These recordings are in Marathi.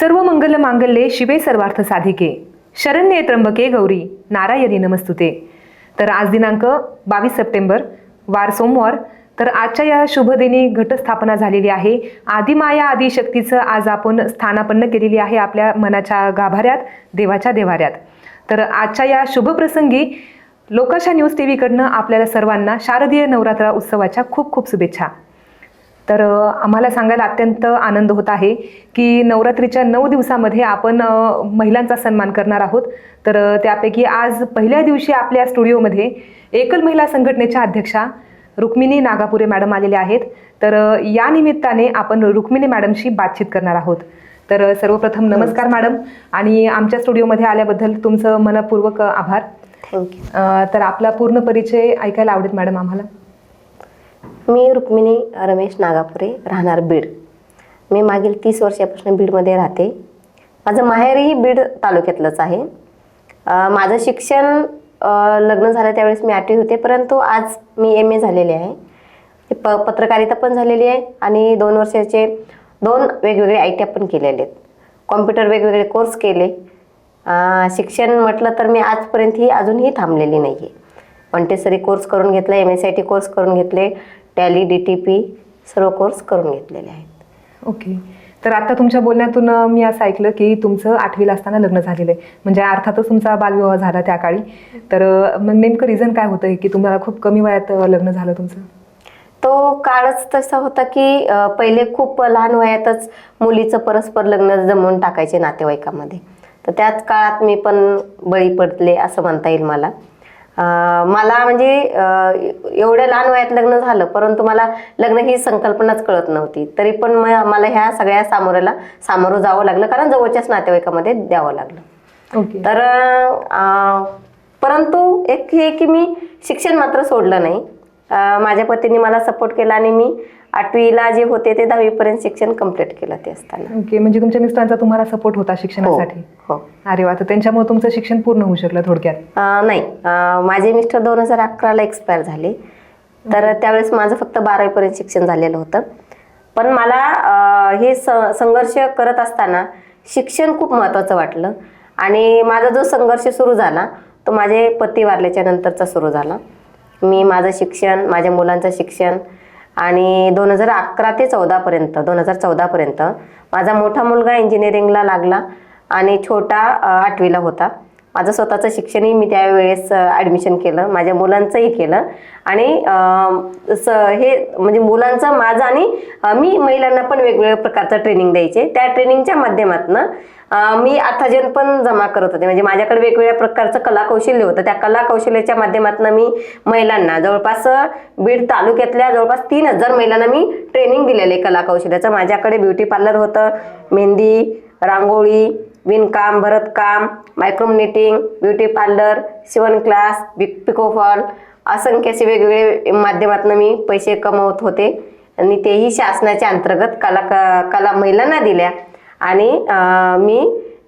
सर्व मंगल मांगल्ये शिवे सर्वार्थ साधिके. शरण्ये त्र्यंबके गौरी नारायणी नमस्तुते. तर आज दिनांक बावीस सप्टेंबर वार सोमवार. तर आजच्या या शुभदिनी घटस्थापना झालेली आहे. आदिमाया आदिशक्तीचं आज आपण स्थानापन्न केलेली आहे आपल्या मनाच्या गाभाऱ्यात देवाच्या देवाऱ्यात. तर आजच्या या शुभप्रसंगी लोकाशा न्यूज टी व्हीकडनं आपल्याला सर्वांना शारदीय नवरात्र उत्सवाच्या खूप खूप शुभेच्छा. तर आम्हाला सांगायला अत्यंत आनंद होत आहे की नवरात्रीच्या नऊ दिवसामध्ये आपण महिलांचा सन्मान करणार आहोत. तर त्यापैकी आज पहिल्या दिवशी आपल्या स्टुडिओमध्ये एकल महिला संघटनेच्या अध्यक्षा रुक्मिणी नागापुरे मॅडम आलेल्या आहेत. तर या निमित्ताने आपण रुक्मिणी मॅडमशी बातचीत करणार आहोत. तर सर्वप्रथम नमस्कार मॅडम आणि आमच्या स्टुडिओमध्ये आल्याबद्दल तुमचं मनपूर्वक आभार. तर आपला पूर्ण परिचय ऐकायला आवडेल मॅडम आम्हाला. मी रुक्मिणी रमेश नागापुरे राहणार बीड. मी मागील तीस वर्षापासून बीडमध्ये राहते. माझं माहेरही बीड तालुक्यातलंच आहे. माझं शिक्षण लग्न झालं त्यावेळेस मी आठवी होते परंतु आज मी एम ए झालेले आहे. प पत्रकारिता पण झालेली आहे आणि दोन वर्षाचे दोन वेगवेगळे आय टी पण केलेले आहेत. कॉम्प्युटर वेगवेगळे कोर्स केले. शिक्षण म्हटलं तर मी आजपर्यंत ही अजूनही थांबलेली नाही आहे मॉन्टेसरी कोर्स करून घेतला M S I T course करून घेतले टॅली डी टी पी सर्व कोर्स करून घेतलेले आहेत. ओके तर आता तुमच्या बोलण्यातून मी असं ऐकलं की तुमचं आठवीला असताना लग्न झालेलं आहे. म्हणजे अर्थातच तुमचा बालविवाह झाला त्या काळी. तर नेमकं रिझन काय होतं की तुम्हाला खूप कमी वयात लग्न झालं तुमचं? तो काळच तसा होता की पहिले खूप लहान वयातच मुलीचं परस्पर लग्न जमवून टाकायचे नातेवाईकामध्ये. तर त्याच काळात मी पण बळी पडले असं म्हणता येईल मला. मला म्हणजे एवढ्या लहान वयात लग्न झालं परंतु मला लग्न ही संकल्पनाच कळत नव्हती. तरी पण म- मला ह्या सगळ्या सामोऱ्याला सामोरं जावं लागलं कारण जवळच्याच नातेवाईकामध्ये द्यावं लागलं. तर परंतु एक हे की मी शिक्षण मात्र सोडलं नाही. माझ्या पतीने मला सपोर्ट केला आणि मी आठवीला जे होते ते दहावीपर्यंत शिक्षण कंप्लीट केलं ते असताना. ओके म्हणजे तुमच्या मिस्टरांचा तुम्हाला सपोर्ट होता हो शिक्षणासाठी? हो अरे वा तर त्यांच्यामुळे तुमचं शिक्षण पूर्ण होऊ शकलं थोडक्यात? अं, नाही. अं, माझे मिस्टर दोन हजार अकराला एक्सपायर झाले. तर त्यावेळेस माझं फक्त बारावीपर्यंत शिक्षण झालेलं होतं. पण मला अं, हे स संघर्ष करत असताना शिक्षण खूप महत्त्वाचं वाटलं. आणि माझा जो संघर्ष सुरू झाला तो माझे पती वारल्याच्या नंतरचा सुरू झाला. मी माझं शिक्षण माझ्या मुलांचं शिक्षण आणि दोन हजार अकरा ते चौदापर्यंत दोन हजार चौदापर्यंत माझा मोठा मुलगा इंजिनिअरिंगला लागला आणि छोटा आठवीला होता. माझं स्वतःचं शिक्षणही मी त्यावेळेस ॲडमिशन केलं माझ्या मुलांचंही केलं आणि स हे म्हणजे मुलांचं माझं आणि मी महिलांना पण वेगवेगळ्या प्रकारचं ट्रेनिंग द्यायचे. त्या ट्रेनिंगच्या माध्यमातून मी अर्थाजन पण जमा करत होते. म्हणजे माझ्याकडे वेगवेगळ्या प्रकारचं कला कौशल्य होतं. त्या कला कौशल्याच्या माध्यमातून मी महिलांना जवळपास बीड तालुक्यातल्या जवळपास तीन हजार महिलांना मी ट्रेनिंग दिलेलं आहे कला कौशल्याचं. माझ्याकडे ब्युटी पार्लर होतं. मेहंदी रांगोळी विणकाम भरतकाम मायक्रोमनेटिंग ब्युटी पार्लर शिवण क्लास पिकोफॉल असंख्य असे वेगवेगळे माध्यमातून मी पैसे कमवत होते. आणि तेही शासनाच्या अंतर्गत कला क- कला महिलांना दिल्या. आणि मी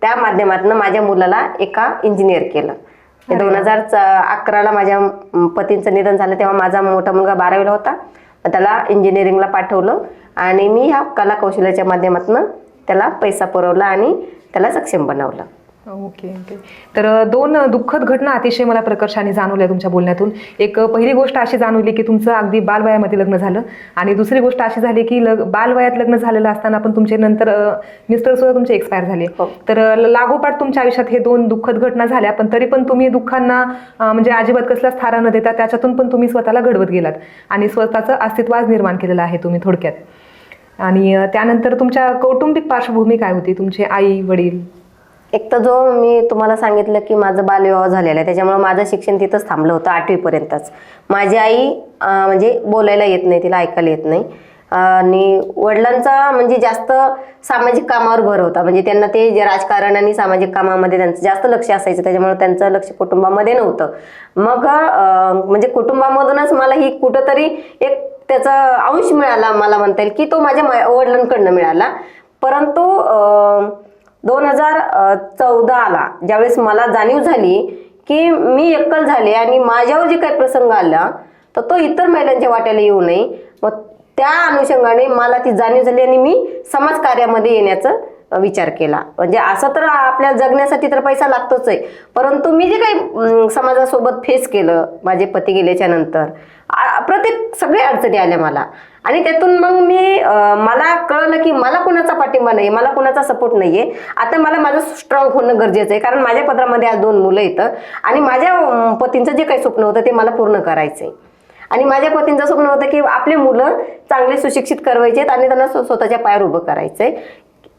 त्या माध्यमातून माझ्या मुलाला एका इंजिनियर केलं. दोन हजार अकराला माझ्या पतींचं निधन झालं तेव्हा माझा मोठा मुलगा बारावीला होता. त्याला इंजिनिअरिंगला पाठवलं आणि मी ह्या कला कौशल्याच्या माध्यमातून त्याला पैसा पुरवला आणि त्याला सक्षम बनवलं. Okay okay. तर दोन दुःखद घटना अतिशय मला प्रकर्षाने जाणवल्या तुमच्या बोलण्यातून. एक पहिली गोष्ट अशी जाणवली की तुमचं अगदी बालवयामध्ये लग्न झालं आणि दुसरी गोष्ट अशी झाली की लग बालवयात लग्न झालेलं असताना पण तुमचे नंतर मिस्टर सुद्धा तुमचे एक्सपायर झाले. हो. तर लागोपाठ तुमच्या आयुष्यात हे दोन दुःखद घटना झाल्या पण तरी पण तुम्ही दुःखांना म्हणजे अजिबात कसलाच थारा न देता त्याच्यातून पण तुम्ही स्वतःला घडवत गेलात आणि स्वतःचं अस्तित्व निर्माण केलेलं आहे तुम्ही थोडक्यात. आणि त्यानंतर तुमच्या कौटुंबिक पार्श्वभूमी काय होती? तुमचे आई वडील? एक तर जो मी तुम्हाला सांगितलं की माझं बालविवाह झालेला आहे त्याच्यामुळे माझं शिक्षण तिथंच थांबलं होतं आठवीपर्यंतच. माझी आई म्हणजे बोलायला येत नाही तिला ऐकायला येत नाही. आणि वडिलांचा म्हणजे जास्त सामाजिक कामावर भर होता. म्हणजे त्यांना ते जे राजकारण आणि सामाजिक कामामध्ये त्यांचं जास्त लक्ष असायचं त्याच्यामुळे त्यांचं लक्ष कुटुंबामध्ये नव्हतं. मग म्हणजे कुटुंबामधूनच मला ही कुठंतरी एक त्याचा अंश मिळाला मला म्हणता येईल की तो माझ्या वडिलांकडनं मिळाला. परंतु अं, दोन हजार चौदाला ज्यावेळेस मला जाणीव झाली की मी एकल झाले आणि माझ्यावर जे काही प्रसंग आला तर तो इतर महिलांच्या वाट्याला येऊ नये. मग त्या अनुषंगाने मला ती जाणीव झाली आणि मी समाजकार्यामध्ये येण्याचं विचार केला. म्हणजे असं तर आपल्या जगण्यासाठी तर पैसा लागतोच आहे. परंतु मी जे काही समाजासोबत फेस केलं माझे पती गेल्याच्यानंतर प्रत्येक सगळ्या अडचणी आल्या मला. आणि त्यातून मग मी मला कळलं की मला कुणाचा पाठिंबा नाही मला कुणाचा सपोर्ट नाहीये. आता मला माझं स्ट्रॉंग होणं गरजेचं आहे कारण माझ्या पत्रामध्ये आज दोन मुलं येतं आणि माझ्या पतींचं जे काही स्वप्न होतं ते मला पूर्ण करायचं आहे आणि माझ्या पतींचं स्वप्न होतं की आपले मुलं चांगले सुशिक्षित करवायचे आणि त्यांना स्वतःच्या पायावर उभं करायचंय.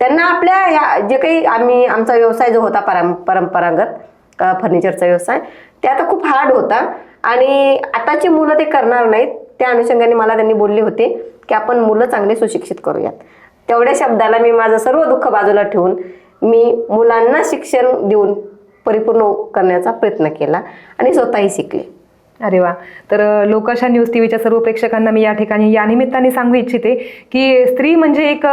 त्यांना आपल्या ह्या जे काही आम्ही आमचा व्यवसाय जो होता परं परंपरागत फर्निचरचा व्यवसाय ते आता खूप हार्ड होता. आणि आताची मुलं ते करणार नाहीत. त्या अनुषंगाने मला त्यांनी बोलले होते की आपण मुलं चांगले सुशिक्षित करूयात. तेवढ्या शब्दाला मी माझं सर्व दुःख बाजूला ठेवून मी मुलांना शिक्षण देऊन परिपूर्ण करण्याचा प्रयत्न केला आणि स्वतःही शिकले. अरे वा. तर लोकाशा न्यूज टीव्हीच्या सर्व प्रेक्षकांना मी या ठिकाणी या निमित्ताने सांगू इच्छिते की स्त्री म्हणजे एक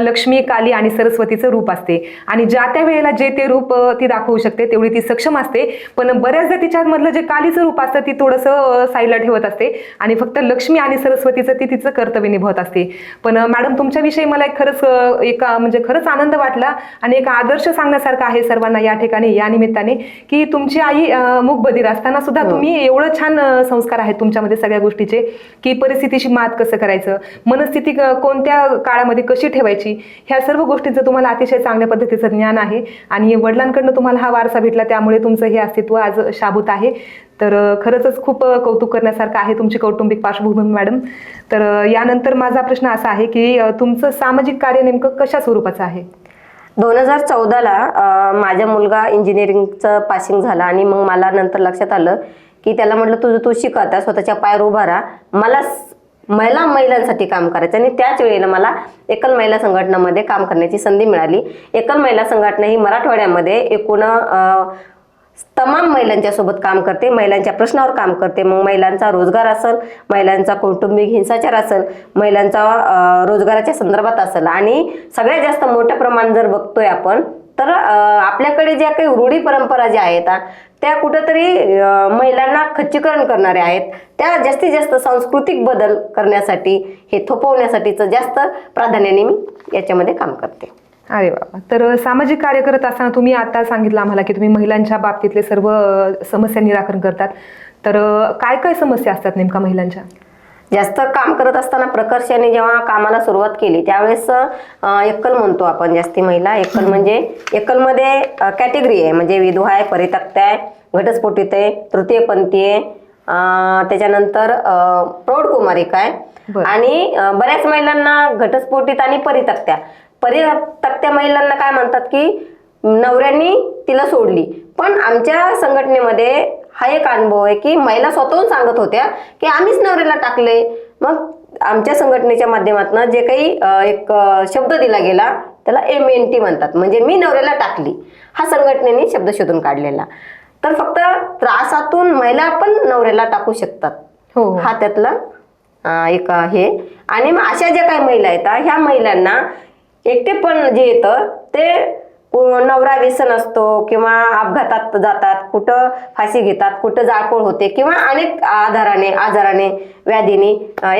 लक्ष्मी काली आणि सरस्वतीचं रूप असते. आणि ज्या त्या वेळेला जे ते रूप ती दाखवू शकते तेवढी ती सक्षम असते. पण बऱ्याचदा तिच्यामधलं जे कालीचं रूप असतं ती थोडंसं साईडला ठेवत असते. आणि फक्त लक्ष्मी आणि सरस्वतीचं ती तिचं कर्तव्य निभवत असते. पण मॅडम तुमच्याविषयी मला एक खरंच एक म्हणजे खरंच आनंद वाटला आणि एक आदर्श सांगण्यासारखा आहे सर्वांना या ठिकाणी या निमित्ताने की तुमची आई अ, मूकबधीर असताना सुद्धा तुम्ही एवढं छान छान संस्कार आहेत तुमच्यामध्ये सगळ्या गोष्टीचे की परिस्थितीशी मात कसं करायचं मनस्थिती कोणत्या काळामध्ये कशी ठेवायची ह्या सर्व गोष्टींचं तुम्हाला अतिशय चांगल्या पद्धतीचं ज्ञान आहे. आणि वडिलांकडनं तुम्हाला हा वारसा भेटला त्यामुळे तुमचं हे अस्तित्व आज शाबूत आहे. तर खरंच खूप कौतुक करण्यासारखं आहे तुमची कौटुंबिक पार्श्वभूमी मॅडम. तर यानंतर माझा प्रश्न असा आहे की तुमचं सामाजिक कार्य नेमकं कशा स्वरूपाचं आहे? दोन हजार चौदाला माझा मुलगा इंजिनिअरिंगचं पासिंग झाला आणि मग मला नंतर लक्षात आलं की त्याला म्हटलं तुझं तू शिक आता स्वतःच्या पायावर उभा राहा. मला महिला महिलांसाठी काम करायचं आणि त्याच वेळेला मला एकल महिला संघटनामध्ये काम करण्याची संधी मिळाली. एकल महिला संघटना ही मराठवाड्यामध्ये एकूण तमाम महिलांच्या सोबत काम करते. महिलांच्या प्रश्नावर काम करते. मग महिलांचा रोजगार असेल महिलांचा कौटुंबिक हिंसाचार असेल महिलांचा रोजगाराच्या संदर्भात असेल. आणि सगळ्यात जास्त मोठं प्रमाण जर बघतोय आपण तर आपल्याकडे ज्या काही रूढी परंपरा ज्या आहेत त्या कुठंतरी महिलांना खच्चीकरण करणाऱ्या आहेत. त्या जास्तीत जास्त सांस्कृतिक बदल करण्यासाठी हे थोपवण्यासाठीचं जास्त प्राधान्याने मी याच्यामध्ये काम करते. अरे बाबा तर सामाजिक कार्य करत असताना तुम्ही आता सांगितलं आम्हाला की तुम्ही महिलांच्या बाबतीतले सर्व समस्या निराकरण करतात. तर काय काय समस्या असतात नेमका महिलांच्या? जास्त काम करत असताना प्रकर्षाने जेव्हा कामाला सुरुवात केली त्यावेळेस एकल म्हणतो आपण जास्ती महिला. एकल म्हणजे एकलमध्ये कॅटेगरी आहे. म्हणजे विधवा आहे परित्यक्त आहे घटस्फोटित आहे तृतीयपंथी आहे त्याच्यानंतर प्रौढ आहे. बरं. आणि बऱ्याच महिलांना घटस्फोटित आणि परितक्त्या परितक्त्या महिलांना काय म्हणतात की नवऱ्यांनी तिला सोडली. पण आमच्या संघटनेमध्ये हा एक अनुभव आहे की महिला स्वतःहून सांगत होत्या की आम्हीच नवऱ्याला टाकले मग आमच्या संघटनेच्या माध्यमातून जे काही एक शब्द दिला गेला त्याला एम एन टी म्हणतात. म्हणजे मी नवऱ्याला टाकली. हा संघटनेने शब्द शोधून काढलेला. तर फक्त त्रासातून महिला पण नवऱ्याला टाकू शकतात. हो. हो. त्यातला एक हे. आणि मग अशा ज्या काही महिला आहेत ह्या महिलांना एकटेपण जे येतं ते नवरा व्यसन असतो किंवा अपघातात जातात कुठं फाशी घेतात कुठं जाळपोळ होते किंवा अनेक आधाराने आजाराने व्याधीने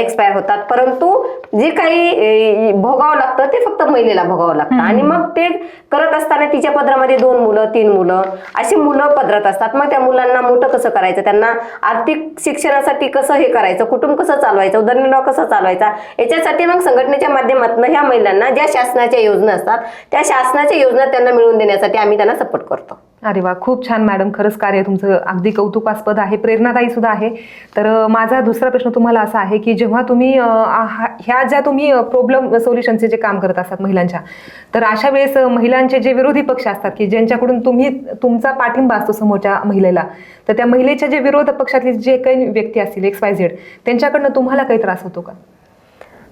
एक्सपायर होतात. परंतु जे काही भोगावं लागतं ते फक्त महिलेला भोगावं लागतं. आणि मग ते करत असताना तिच्या पदरामध्ये दोन मुलं तीन मुलं अशी मुलं पदरात असतात. मग त्या मुलांना मोठं कसं करायचं? त्यांना आर्थिक शिक्षणासाठी कसं हे करायचं? कुटुंब कसं चालवायचं? उदरनिर्वाह कसा चालवायचा? याच्यासाठी मग संघटनेच्या माध्यमातून ह्या महिलांना ज्या शासनाच्या योजना असतात त्या शासनाच्या योजना त्यांना मिळवून देण्यासाठी आम्ही त्यांना सपोर्ट करतो. अरे वा खूप छान मॅडम खरंच कार्य तुमचं अगदी कौतुकास्पद आहे प्रेरणादायी सुद्धा आहे. तर माझा दुसरा प्रश्न तुम्हाला असा आहे की जेव्हा तुम्ही हा- ह्या ज्या तुम्ही प्रॉब्लेम सोल्युशनचे जे काम करत असतात महिलांच्या तर अशा वेळेस महिलांचे जे विरोधी पक्ष असतात की ज्यांच्याकडून तुम्ही तुमचा पाठिंबा असतो समोरच्या महिलेला तर त्या महिलेच्या जे विरोध पक्षातले जे काही व्यक्ती असतील एक्स वाय झेड त्यांच्याकडनं तुम्हाला काही त्रास होतो का?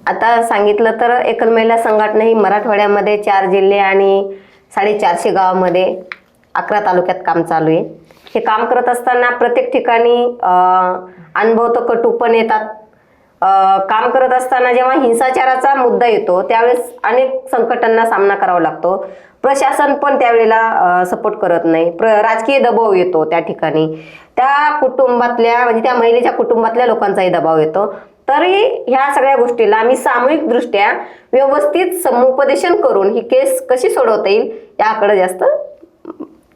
आता सांगितलं तर एकल महिला संघटना ही मराठवाड्यामध्ये चार जिल्हे आणि साडेचारशे गावामध्ये अकरा तालुक्यात काम चालू आहे. हे काम करत असताना प्रत्येक ठिकाणी अनुभव तर कटू पण येतात. काम करत असताना जेव्हा हिंसाचाराचा मुद्दा येतो त्यावेळेस अनेक संकटांना सामना करावा लागतो. प्रशासन पण त्यावेळेला सपोर्ट करत नाही. प्र राजकीय दबाव येतो त्या ठिकाणी. त्या कुटुंबातल्या म्हणजे त्या महिलेच्या कुटुंबातल्या लोकांचाही दबाव येतो. तरी ह्या सगळ्या गोष्टीला आम्ही सामूहिकदृष्ट्या व्यवस्थित समुपदेशन करून ही केस कशी सोडवता येईल याकडे जास्त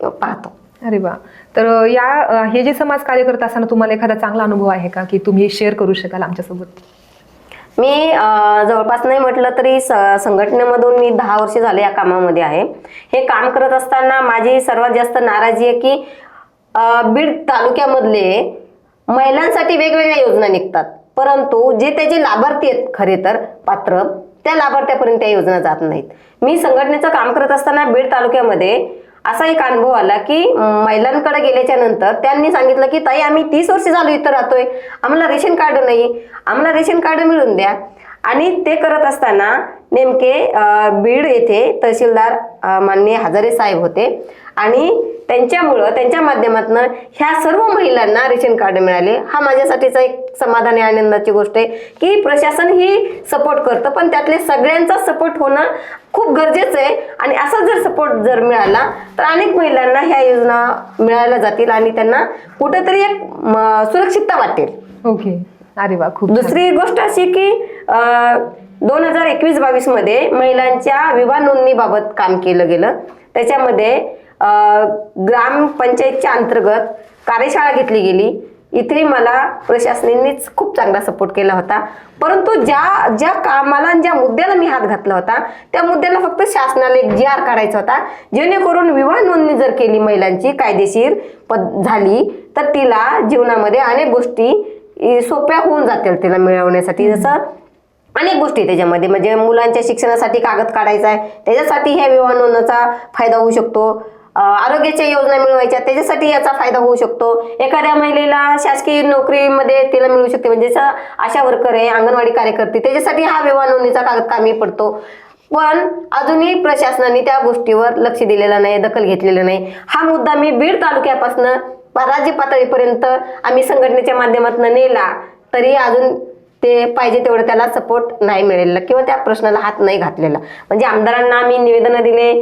पाहतो. अरे वा. तर या हे जे समाज कार्य करत असताना तुम्हाला एखादा चांगला अनुभव आहे का की तुम्ही शेअर करू शकाल आमच्यासोबत? मी जवळपास नाही म्हटलं तरी स- संघटनेमधून मी दहा वर्ष झाले या कामामध्ये आहे. हे काम करत असताना माझी सर्वात जास्त नाराजी आहे की बीड तालुक्यामधले महिलांसाठी वेगवेगळ्या योजना निघतात. परंतु जे त्याचे लाभार्थी आहेत खरे तर पात्र त्या लाभार्थ्यापर्यंत त्या योजना जात नाहीत. मी संघटनेचं काम करत असताना बीड तालुक्यामध्ये असा एक अनुभव आला की महिलांकडे गेल्याच्यानंतर त्यांनी सांगितलं की ताई आम्ही तीस वर्ष झालो इथं राहतोय. आम्हाला रेशन कार्ड नाही. आम्हाला रेशन कार्ड मिळून द्या. आणि ते करत असताना नेमके बीड येथे तहसीलदार माननीय हजारे साहेब होते. आणि त्यांच्यामुळं त्यांच्या माध्यमातून ह्या सर्व महिलांना रेशन कार्ड मिळाले. हा माझ्यासाठीचा एक समाधान आणि आनंदाची गोष्ट आहे की प्रशासन ही सपोर्ट करतं पण त्यातले सगळ्यांचा सपोर्ट होणं खूप गरजेचं आहे. आणि असा जर सपोर्ट जर मिळाला तर अनेक महिलांना ह्या योजना मिळायला जातील आणि त्यांना कुठेतरी एक सुरक्षितता वाटेल. ओके. अरे वा खूप. दुसरी गोष्ट अशी की दोन हजार एकवीस बावीसमध्ये महिलांच्या विवाह नोंदणीबाबत काम केलं गेलं. त्याच्यामध्ये ग्रामपंचायतच्या अंतर्गत कार्यशाळा घेतली गेली. इथे मला प्रशासनानेच खूप चांगला सपोर्ट केला होता. परंतु ज्या ज्या कामाला ज्या मुद्द्याला मी हात घातला होता त्या मुद्द्याला फक्त शासनाला एक जी आर काढायचा होता. जेणेकरून विवाह नोंदणी जर केली महिलांची कायदेशीर पद झाली तर तिला जीवनामध्ये अनेक गोष्टी सोप्या होऊन जातील तिला मिळवण्यासाठी. जसं अनेक गोष्टी त्याच्यामध्ये. म्हणजे मुलांच्या शिक्षणासाठी कागद काढायचा आहे. त्याच्यासाठी ह्या विवाह नोंदणीचा फायदा होऊ शकतो. आरोग्याच्या योजना मिळवायच्या. त्याच्यासाठी याचा फायदा होऊ शकतो. एखाद्या महिलेला शासकीय नोकरीमध्ये तिला मिळू शकते. म्हणजे आशा वर्कर आहे अंगणवाडी कार्यकर्ते. त्याच्यासाठी हा विवाह नोंदणीचा कागद कामी पडतो. पण अजूनही प्रशासनाने त्या गोष्टीवर लक्ष दिलेलं नाही दखल घेतलेलं नाही. हा मुद्दा मी बीड तालुक्यापासून राज्य पातळीपर्यंत आम्ही संघटनेच्या माध्यमातून नेला. तरी अजून ते पाहिजे तेवढं त्याला सपोर्ट नाही मिळेल किंवा त्या प्रश्नाला हात नाही घातलेला. म्हणजे आमदारांना आम्ही निवेदन दिले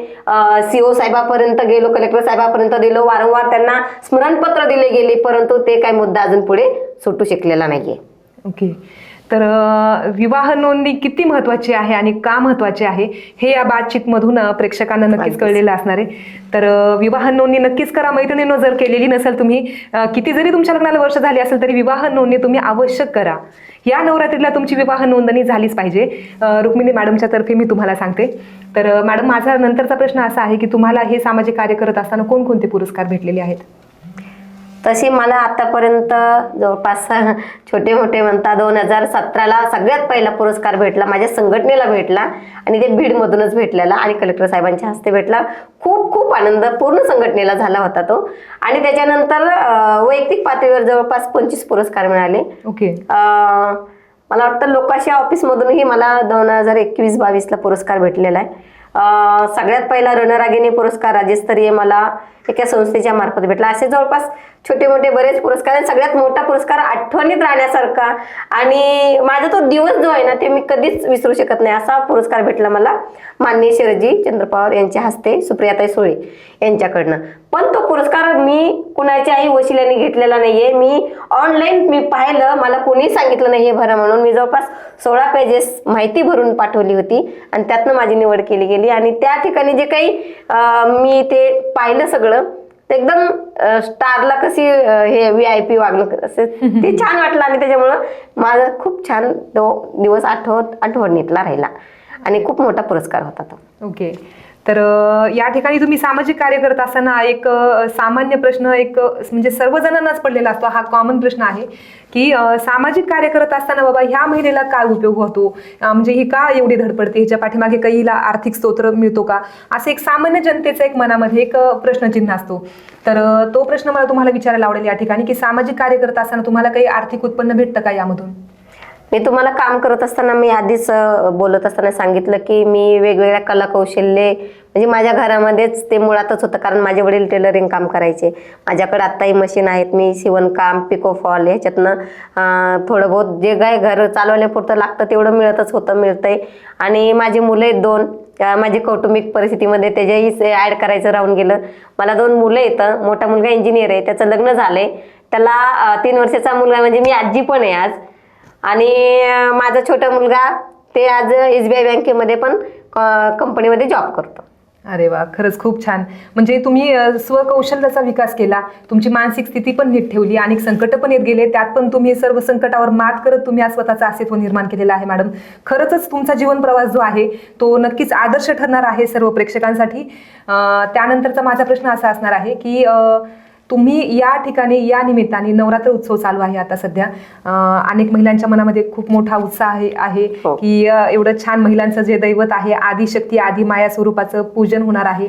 सीओ साहेबापर्यंत गेलो कलेक्टर साहेबापर्यंत दिलो वारंवार त्यांना स्मरणपत्र दिले गेले परंतु ते काही मुद्दा अजून पुढे सुटू शकलेला नाहीये. ओके तर विवाह नोंदणी किती महत्वाची आहे आणि का महत्वाची आहे हे या बातचीतमधून प्रेक्षकांना नक्कीच. कळलेलं असणार आहे. तर विवाह नोंदणी नक्कीच करा. मैत्रिणीनं जर केलेली नसेल तुम्ही किती जरी तुमच्या लग्नाला वर्ष झाली असेल तरी विवाह नोंदणी तुम्ही आवश्यक करा. या नवरात्रीला तुमची विवाह नोंदणी झालीच पाहिजे. रुक्मिणी मॅडमच्या तर्फे मी तुम्हाला सांगते. तर मॅडम माझा नंतरचा प्रश्न असा आहे की तुम्हाला हे सामाजिक कार्य करत असताना कोणकोणते पुरस्कार भेटलेले आहेत? तशी मला आतापर्यंत जवळपास छोटे मोठे म्हणता दोन हजार सतराला सगळ्यात पहिला पुरस्कार भेटला माझ्या संघटनेला भेटला आणि ते बीडमधूनच भेटलेला आणि कलेक्टर साहेबांच्या हस्ते भेटला. खूप खूप आनंद पूर्ण संघटनेला झाला होता तो. आणि त्याच्यानंतर वैयक्तिक पातळीवर जवळपास पंचवीस पुरस्कार मिळाले. ओके. मला वाटतं लोकाशा ऑफिसमधूनही मला दोन हजार एकवीस बावीसला पुरस्कार भेटलेला आहे. सगळ्यात पहिला रणरागिणी पुरस्कार राज्यस्तरीय मला एका संस्थेच्या मार्फत भेटला. असे जवळपास छोटे मोठे बरेच पुरस्कार आणि सगळ्यात मोठा पुरस्कार आठवणीत राहण्यासारखा आणि माझा तो दिवस जो आहे ना ते मी कधीच विसरू शकत नाही. असा पुरस्कार भेटला मला माननीय शरजी चंद्र पवार यांच्या हस्ते सुप्रियाताई सोळे यांच्याकडनं. पण तो पुरस्कार मी कुणाच्याही वशिल्याने घेतलेला नाहीये. मी ऑनलाईन मी पाहिलं मला कोणी सांगितलं नाही हे भरा म्हणून. मी जवळपास सोळा पेजेस माहिती भरून पाठवली होती आणि त्यातनं माझी निवड केली गेली. आणि त्या ठिकाणी जे काही मी ते पाहिलं सगळं ते एकदम स्टारला कशी हे व्ही आय पी वागणूक असे ते छान वाटलं आणि त्याच्यामुळं माझा खूप छान तो दिवस आठवत आठवणीतला राहिला. आणि खूप मोठा पुरस्कार होता तो. ओके. तर या ठिकाणी तुम्ही सामाजिक कार्य करत असताना एक सामान्य प्रश्न एक म्हणजे सर्वजणांनाच पडलेला असतो हा कॉमन प्रश्न आहे की सामाजिक कार्य करत असताना बाबा ह्या महिलेला काय उपयोग होतो? म्हणजे ही का एवढी धडपडते हिच्या पाठीमागे काही हिला आर्थिक स्तोत्र मिळतो का? असं एक सामान्य जनतेचा एक मनामध्ये एक प्रश्नचिन्ह असतो. तर तो प्रश्न मला तुम्हाला विचारायला आवडेल या ठिकाणी की सामाजिक कार्य करत असताना तुम्हाला काही आर्थिक उत्पन्न भेटतं का यामधून? मी तुम्हाला काम करत असताना मी आधीच बोलत असताना सांगितलं की मी वेगवेगळ्या कला कौशल्ये म्हणजे माझ्या घरामध्येच ते मुळातच होतं. कारण माझे वडील टेलरिंग काम करायचे. माझ्याकडे आत्ताही मशीन आहेत. मी शिवणकाम पिको फॉल ह्याच्यातनं थोडं बहुत जे काय घर चालवल्यापुरतं लागतं तेवढं मिळतच होतं मिळतंय. आणि माझी मुलं आहेत दोन. माझी कौटुंबिक परिस्थितीमध्ये त्याच्याही ॲड करायचं राहून गेलं. मला दोन मुलं येतं मोठा मुलगा इंजिनियर आहे. त्याचं लग्न झालंय. त्याला तीन वर्षाचा मुलगा म्हणजे मी आजी पण आहे आज. आणि माझा छोटा मुलगा ते आज एस बी आय बँकेमध्ये पण कंपनीमध्ये जॉब करतो. अरे वा खरंच खूप छान. म्हणजे तुम्ही अ, स्वकौशल्याचा विकास केला तुमची मानसिक स्थिती पण नीट ठेवली आणि संकट पण येत गेले त्यात पण तुम्ही सर्व संकटावर मात करत तुम्ही आज स्वतःचा अस्तित्व निर्माण केलेला आहे मॅडम. खरंच तुमचा जीवन प्रवास जो आहे तो नक्कीच आदर्श ठरणार आहे सर्व प्रेक्षकांसाठी. अ, त्यानंतरचा माझा प्रश्न असा असणार आहे की अ, तुम्ही या ठिकाणी या निमित्ताने नवरात्र उत्सव चालू आहे आता सध्या. अनेक महिलांच्या मनामध्ये खूप मोठा उत्साह आहे आहे हो. की एवढं छान महिलांचं जे दैवत आहे आदिशक्ती आदी माया स्वरूपाचं पूजन होणार आहे.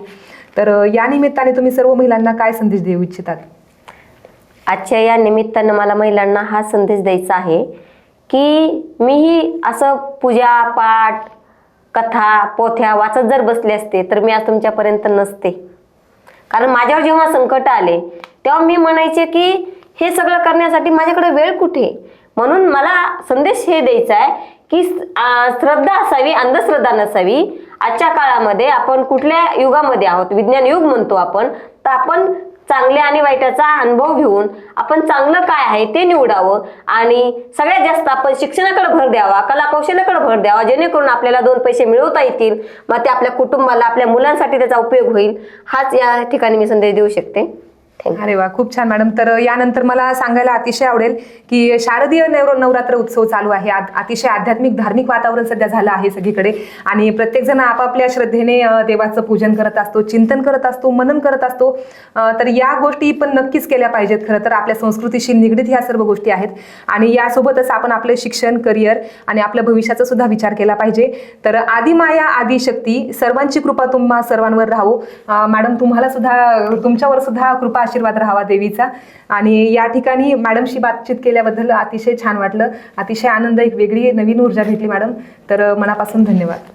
तर या निमित्ताने तुम्ही सर्व महिलांना काय संदेश देऊ इच्छितात? आजच्या या निमित्तानं मला महिलांना हा संदेश द्यायचा आहे की मीही असं पूजा पाठ कथा पोथ्या वाचत जर बसले असते तर मी आज तुमच्यापर्यंत नसते. कारण माझ्यावर जेव्हा संकट आले तेव्हा मी म्हणायचे की हे सगळं करण्यासाठी माझ्याकडे वेळ कुठे म्हणून मला संदेश हे द्यायचा आहे की श्रद्धा असावी अंधश्रद्धा नसावी. आजच्या काळामध्ये आपण कुठल्या युगामध्ये आहोत? विज्ञान युग म्हणतो आपण. तर आपण चांगल्या आणि वाईटाचा अनुभव घेऊन आपण चांगलं काय आहे ते निवडावं आणि सगळ्यात जास्त आपण शिक्षणाकडे भर द्यावा कला कौशल्याकडे भर द्यावा जेणेकरून आपल्याला दोन पैसे मिळवता येतील मग ते आपल्या कुटुंबाला आपल्या मुलांसाठी त्याचा उपयोग होईल. हाच या ठिकाणी मी संदेश देऊ शकते. हो. अरे वा खूप छान मॅडम. तर यानंतर मला सांगायला अतिशय आवडेल की शारदीय नवर नवरात्र उत्सव चालू आहे. अतिशय आध्यात्मिक धार्मिक वातावरण सध्या झालं आहे सगळीकडे. आणि प्रत्येक जण आपापल्या श्रद्धेने देवाचं पूजन करत असतो चिंतन करत असतो मनन करत असतो. तर या गोष्टी पण नक्कीच केल्या पाहिजेत खरं तर. आपल्या संस्कृतीशी निगडीत ह्या सर्व गोष्टी आहेत. आणि यासोबतच आपण आपलं शिक्षण करिअर आणि आपल्या भविष्याचा सुद्धा विचार केला पाहिजे. तर आदिमाया आदिशक्ती सर्वांची कृपा तुम्हा सर्वांवर राहो. मॅडम तुम्हाला सुद्धा तुमच्यावर सुद्धा कृपा आशीर्वाद राहावा देवीचा. आणि या ठिकाणी मॅडमशी बातचीत केल्याबद्दल अतिशय छान वाटलं. अतिशय आनंद एक वेगळी नवीन ऊर्जा भेटली मॅडम. तर मनापासून धन्यवाद.